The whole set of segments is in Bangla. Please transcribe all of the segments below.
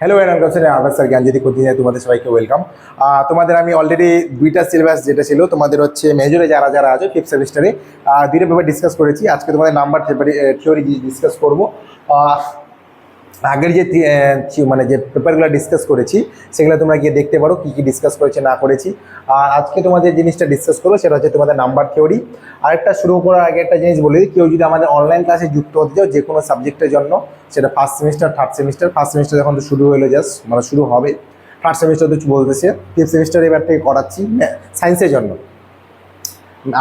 হ্যালো এনার কাছে আবার স্যার জ্ঞানজ্যোতি যাই তোমাদের সবাইকে ওয়েলকাম তোমাদের আমি অলরেডি দুইটা সিলেবাস যেটা ছিল, তোমাদের হচ্ছে মেজরে যারা যারা আছে ফিফথ সেমিস্টারে দুইটা পেপার ডিসকাস করেছি। আজকে তোমাদের নাম্বার থিওরি ডিসকাস করব। আগের যে মানে যে পেপারগুলো ডিসকাস করেছি, সেগুলো তোমরা গিয়ে দেখতে পারো, কী কী ডিসকাস করেছে, না করেছি। আর আজকে তোমাদের জিনিসটা ডিসকাস করব, সেটা হচ্ছে তোমাদের নাম্বার থিওরি আরেকটা শুরু করার আগে একটা জিনিস বলি কেউ যদি আমাদের অনলাইন ক্লাসে যুক্ত হতে চাও, যে কোনো সাবজেক্টের জন্য, সেটা first semester third semester first semester এখন তো শুরু হলো জাস্ট মানে শুরু হবে থার্ড সেমিস্টার তো বলতেছে ফিফথ সেমিস্টার এবার থেকে করাচ্ছি সায়েন্সের জন্য।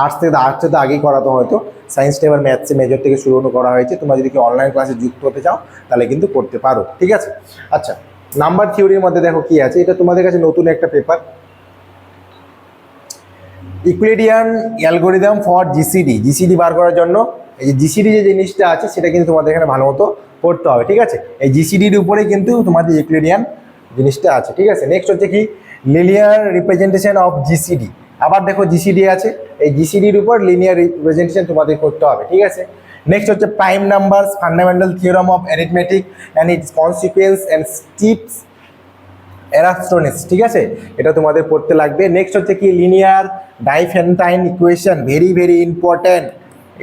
আর্টস থেকে আর্টস তো আগেই করাতো হয়তো। সায়েন্সটা এবার ম্যাথসে মেজর থেকে শুরু করা হয়েছে। তোমরা যদি কি অনলাইন ক্লাসে যুক্ত হতে চাও, তাহলে কিন্তু করতে পারো। ঠিক আছে? আচ্ছা নাম্বার থিওরির মধ্যে দেখো কি আছে। এটা তোমাদের কাছে নতুন একটা paper Euclidean algorithm for GCD GCD বার করার জন্য এই যে জিসিডি যে জিনিসটা আছে, সেটা কিন্তু তোমাদের এখানে ভালো মতো পড়তে হবে। ঠিক আছে? এই জিসিডির উপরে কিন্তু তোমাদের ইকুইডিয়ান জিনিসটা আছে। ঠিক আছে? নেক্সট হচ্ছে কি? লিনিয়ার রিপ্রেজেন্টেশন অফ জিসিডি আবার দেখো জিসিডি আছে। এই জিসিডির উপর লিনিয়ার রিপ্রেজেন্টেশন তোমাদের করতে হবে, ঠিক আছে? নেক্সট হচ্ছে prime numbers fundamental theorem of arithmetic and its consequence and steps Eratosthenes ঠিক আছে? এটা তোমাদের পড়তে লাগবে। নেক্সট হচ্ছে কি? Linear Diophantine equation very very important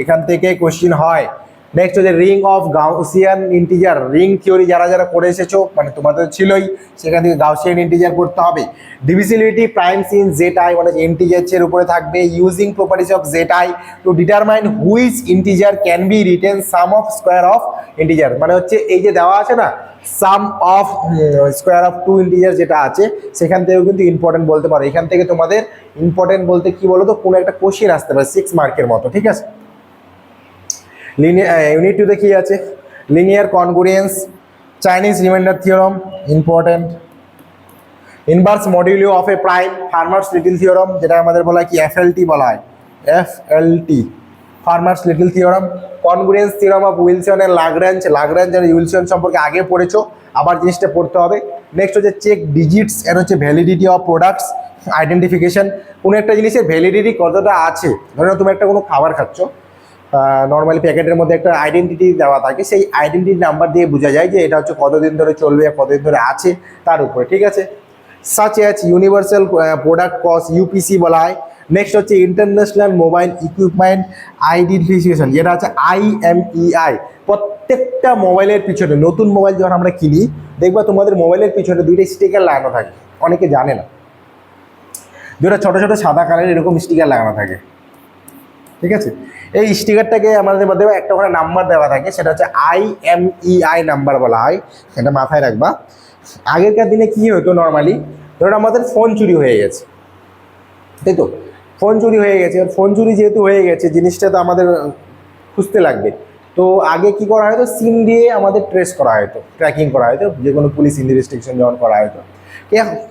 এখান থেকে কোশ্চিন হয়। নেক্সট হচ্ছে ring of Gaussian integer ring theory যারা যারা করে এসেছ মানে তোমাদের ছিলই, সেখান থেকে গাউসিয়ান ইন্টিজার করতে হবে। Divisibility primes in Z I মানে ইন্টিজার্স এর উপরে থাকবে using properties of Z I to determine which integer can be written sum of square of integer মানে হচ্ছে এই যে দেওয়া আছে না sum of square of two integer যেটা আছে, সেখান থেকেও কিন্তু ইম্পর্টেন্ট বলতে পারো। এখান থেকে তোমাদের ইম্পর্টেন্ট বলতে কি বলো তো কোনো একটা কোশ্চেন আসতে পারে সিক্স মার্কের মতো, ঠিক আছে? ইউনিট টুতে কি আছে? Linear congruence Chinese remainder theorem important inverse modulo of a prime Fermat's little theorem যেটা আমাদের বলা হয় কি? এফএলটি বলা হয়। FLT Fermat's little theorem congruence theorem of Wilson and Lagrange Lagrange R Wilson সম্পর্কে আগে পড়েছো, আবার জিনিসটা পড়তে হবে। নেক্সট হচ্ছে চেক ডিজিটস এর হচ্ছে ভ্যালিডিটি অফ প্রোডাক্টস আইডেন্টিফিকেশন কোনো একটা জিনিসের ভ্যালিডিটি কতটা আছে? ধরো তুমি একটা কোনো খাবার খাচ্ছ নর্মালি প্যাকেটের মধ্যে একটা আইডেন্টিটি দেওয়া থাকে, সেই আইডেন্টিটি নাম্বার দিয়ে বোঝা যায় যে এটা হচ্ছে কতদিন ধরে চলবে কতদিন ধরে আছে তার উপরে, ঠিক আছে? Such as universal product code UPC বলা হয়। নেক্সট হচ্ছে ইন্টারন্যাশনাল মোবাইল ইকুইপমেন্ট আইডেন্টিফিকেশন যেটা হচ্ছে আইএমইআই প্রত্যেকটা মোবাইলের পিছনে, নতুন মোবাইল যখন আমরা কিনি, দেখবা তোমাদের মোবাইলের পিছনে দুইটা স্টিকার লাগানো থাকে, অনেকে জানে না। দুটো ছোটো ছোটো সাদা কালারের এরকম স্টিকার লাগানো থাকে। ঠিক আছে? এই স্টিকারটাকে আমাদের মধ্যে একটা ওখানে নাম্বার দেওয়া থাকে, সেটা হচ্ছে আইএমইআই নাম্বার বলা হয়, সেটা মাথায় রাখবা। আগেরকার দিনে কী হতো নর্মালি ধরুন আমাদের ফোন চুরি হয়ে গেছে, তাই তো? ফোন চুরি হয়ে গেছে ফোন চুরি যেহেতু হয়ে গেছে, জিনিসটা তো আমাদের খুঁজতে লাগবে। তো আগে কি করা হতো? সিম দিয়ে আমাদের ট্রেস করা হতো ট্র্যাকিং করা হতো যে কোনো পুলিশ ইনভেস্টিগেশন যখন করা হতো।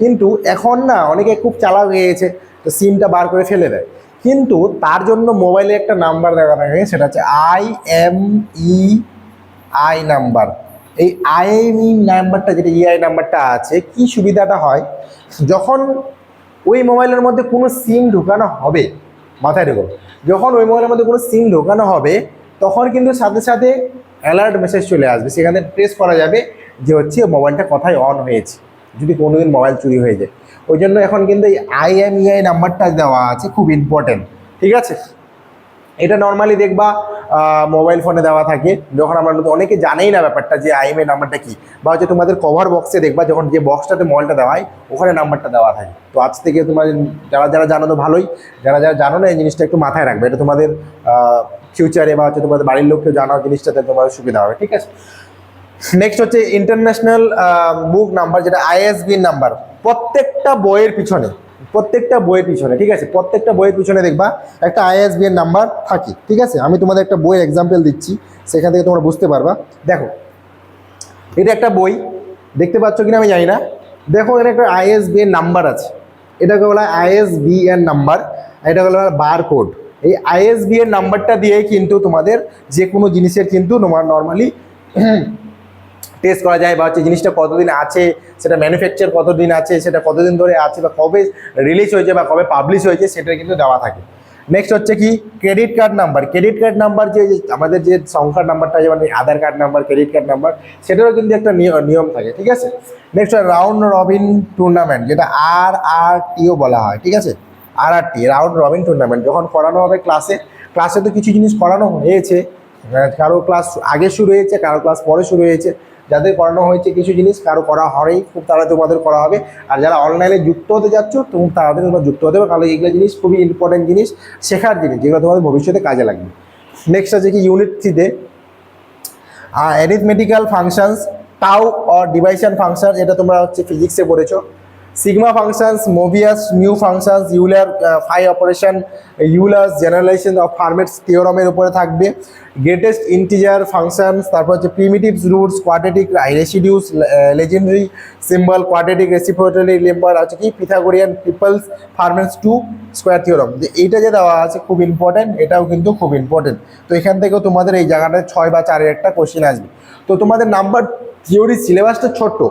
কিন্তু এখন না, অনেকে খুব চালাক হয়ে গেছে, তো সিমটা বার করে ফেলে দেয়। কিন্তু তার জন্য মোবাইলে একটা নাম্বার দেওয়া থাকে, সেটা হচ্ছে I M E I number. এই আইএমই নাম্বারটা, যেটা ইআই নাম্বারটা আছে, কি সুবিধাটা হয়? যখন ওই মোবাইলের মধ্যে কোনো সিম ঢোকানো হবে, মাথায় রেখো যখন ওই মোবাইলের মধ্যে কোনো সিম ঢোকানো হবে, তখন কিন্তু সাথে সাথে অ্যালার্ট মেসেজ চলে আসবে। সেখানে প্রেস করা যাবে যে হচ্ছে মোবাইলটা কোথায় অন হয়েছে, যদি কোনোদিন মোবাইল চুরি হয়ে যায়। ওই জন্য এখন কিন্তু এই আইএমইআই নাম্বারটা দেওয়া আছে, খুব ইম্পর্টেন্ট ঠিক আছে? এটা নর্মালি দেখবা মোবাইল ফোনে দেওয়া থাকে। যখন আমরা অনেকে জানেই না ব্যাপারটা যে আইএমএ নাম্বারটা কি। বা হচ্ছে তোমাদের কভার বক্সে দেখবা, যখন যে বক্সটাতে মলটা দেওয়া হয়, ওখানে নাম্বারটা দেওয়া থাকে। তো আজ থেকে তোমার, যারা যারা জানো তো ভালোই, যারা যারা জানো না, এই জিনিসটা একটু মাথায় রাখবে। এটা তোমাদের ফিউচারে বা হচ্ছে তোমাদের বাড়ির লোককেও জানার জিনিসটাতে তোমাদের সুবিধা হবে, ঠিক আছে? নেক্সট হচ্ছে ইন্টারন্যাশনাল বুক নাম্বার যেটা আইএসবি নাম্বার প্রত্যেকটা বইয়ের পিছনে, প্রত্যেকটা বইয়ের পিছনে, ঠিক আছে? প্রত্যেকটা বইয়ের পিছনে দেখবা একটা আইএসবি এর নাম্বার থাকে, ঠিক আছে? আমি তোমাদের একটা বইয়ের এক্সাম্পল দিচ্ছি, সেখান থেকে তোমরা বুঝতে পারবা। দেখো, এটা একটা বই, দেখতে পাচ্ছ কিনা আমি জানি না। দেখো এখানে একটা আইএসবি এর নাম্বার আছে। এটাকে বলা আইএসবি এর নাম্বার এটাকে বলা বার কোড এই আইএসবি এর নাম্বারটা দিয়ে কিন্তু তোমাদের যে কোনো জিনিসের কিন্তু তোমার নর্মালি টেস্ট করা যায় বা হচ্ছে জিনিসটা কতদিন আছে, সেটা ম্যানুফ্যাকচার কতদিন আছে, সেটা কতদিন ধরে আছে বা কবে রিলিজ হয়েছে বা কবে পাবলিশ হয়েছে, সেটা কিন্তু দেওয়া থাকে। নেক্সট হচ্ছে কি? Credit card number credit card number যে আমাদের যে সংখ্যার নাম্বারটা যেমন Aadhaar card number credit card number সেটারও কিন্তু একটা নিয়- নিয়ম থাকে, ঠিক আছে? নেক্সট রাউন্ড রবিন টুর্নামেন্ট যেটা আর আর টিও বলা হয়, ঠিক আছে? আর আর টি রাউন্ড রবিন টুর্নামেন্ট যখন করানো হবে ক্লাসে ক্লাসে তো কিছু জিনিস করানো হয়েছে, কারও ক্লাস আগে শুরু হয়েছে, কারও ক্লাস পরে শুরু হয়েছে। যাদের করানো হয়েছে কিছু জিনিস, কারও করা হয়নি, খুব তাড়াতাড়ি তোমাদের করা হবে। আর যারা অনলাইনে যুক্ত হতে যাচ্ছ, তুমি তাড়াতাড়ি তোমরা যুক্ত হতে হবে কারণ এইগুলো জিনিস খুবই ইম্পর্টেন্ট জিনিস, শেখার জিনিস, যেগুলো তোমাদের ভবিষ্যতে কাজে লাগবে। নেক্সট আছে কি ইউনিট থ্রিতে arithmetical functions tau or division function এটা তোমরা হচ্ছে ফিজিক্সে পড়েছো। Sigma functions Mobius mu functions Euler phi operation Euler generalization of Fermat's থিওরামের উপরে থাকবে। গ্রেটেস্ট ইন্টিজার ফাংশনস তারপর হচ্ছে primitives roots quadratic residues Legendre symbol quadratic reciprocity লেম্বার আছে কি? Pythagorean triples Fermat's two square theorem যে এইটা যে দেওয়া আছে খুব ইম্পর্টেন্ট এটাও কিন্তু খুব ইম্পর্টেন্ট তো এখান থেকেও তোমাদের এই জায়গাটায় ছয় বা চারের একটা কোশ্চেন আসবে। তো তোমাদের নাম্বার থিওরি সিলেবাসটা ছোট্ট।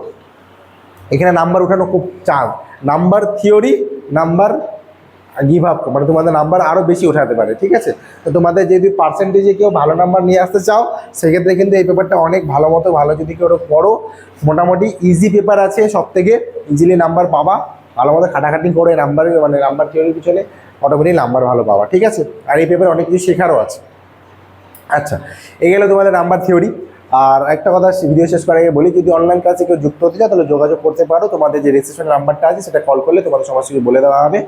এখানে নাম্বার উঠানো খুব চাপ number theory, number give up মানে তোমাদের নাম্বার আরও বেশি উঠাতে পারে, ঠিক আছে? তো তোমাদের যদি পার্সেন্টেজে কেউ ভালো নাম্বার নিয়ে আসতে চাও, সেক্ষেত্রে কিন্তু এই পেপারটা অনেক ভালো মতো ভালো যদি কেউ পড়ো, মোটামুটি ইজি পেপার আছে সব থেকে ইজিলি নাম্বার পাবা। ভালো মতো খাটাখাটি করে নাম্বার মানে নাম্বার থিওরির পিছনে অটোমেটিক নাম্বার ভালো পাবা, ঠিক আছে? আর এই পেপারে অনেক কিছু শেখারও আছে। আচ্ছা এই গেলো তোমাদের নাম্বার থিওরি। আর একটা কথা ভিডিও শেষ করার আগে বলি, যদি অনলাইন ক্লাসে কেউ যুক্ত হতে চায়, তাহলে যোগাযোগ করতে পারো। তোমাদের যে রেজিস্ট্রেশন নাম্বারটা আছে, সেটা কল করলে তোমাদের সমস্যাকে বলে দেওয়া হবে।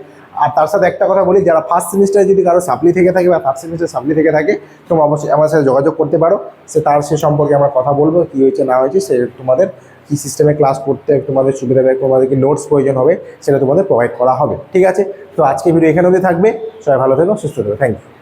আর তার সাথে একটা কথা বলি, যারা ফার্স্ট সেমিস্টারে যদি কারও সাপ্লি থেকে থাকে বা থার্ড সেমিস্টার সাপ্লি থেকে থাকে, তোমরা অবশ্যই আমার সাথে যোগাযোগ করতে পারো। সে তার সে সম্পর্কে আমরা কথা বলব, কী হয়েছে, না হয়েছে, সে তোমাদের কী সিস্টেমে ক্লাস করতে, তোমাদের সুবিধা হবে, তোমাদের কি নোটস প্রয়োজন হবে, সেটা তোমাদের প্রোভাইড করা হবে। ঠিক আছে? তো আজকে ভিডিও এখানে থাকবে। সবাই ভালো থেকো, সুস্থ থেকো। Thank you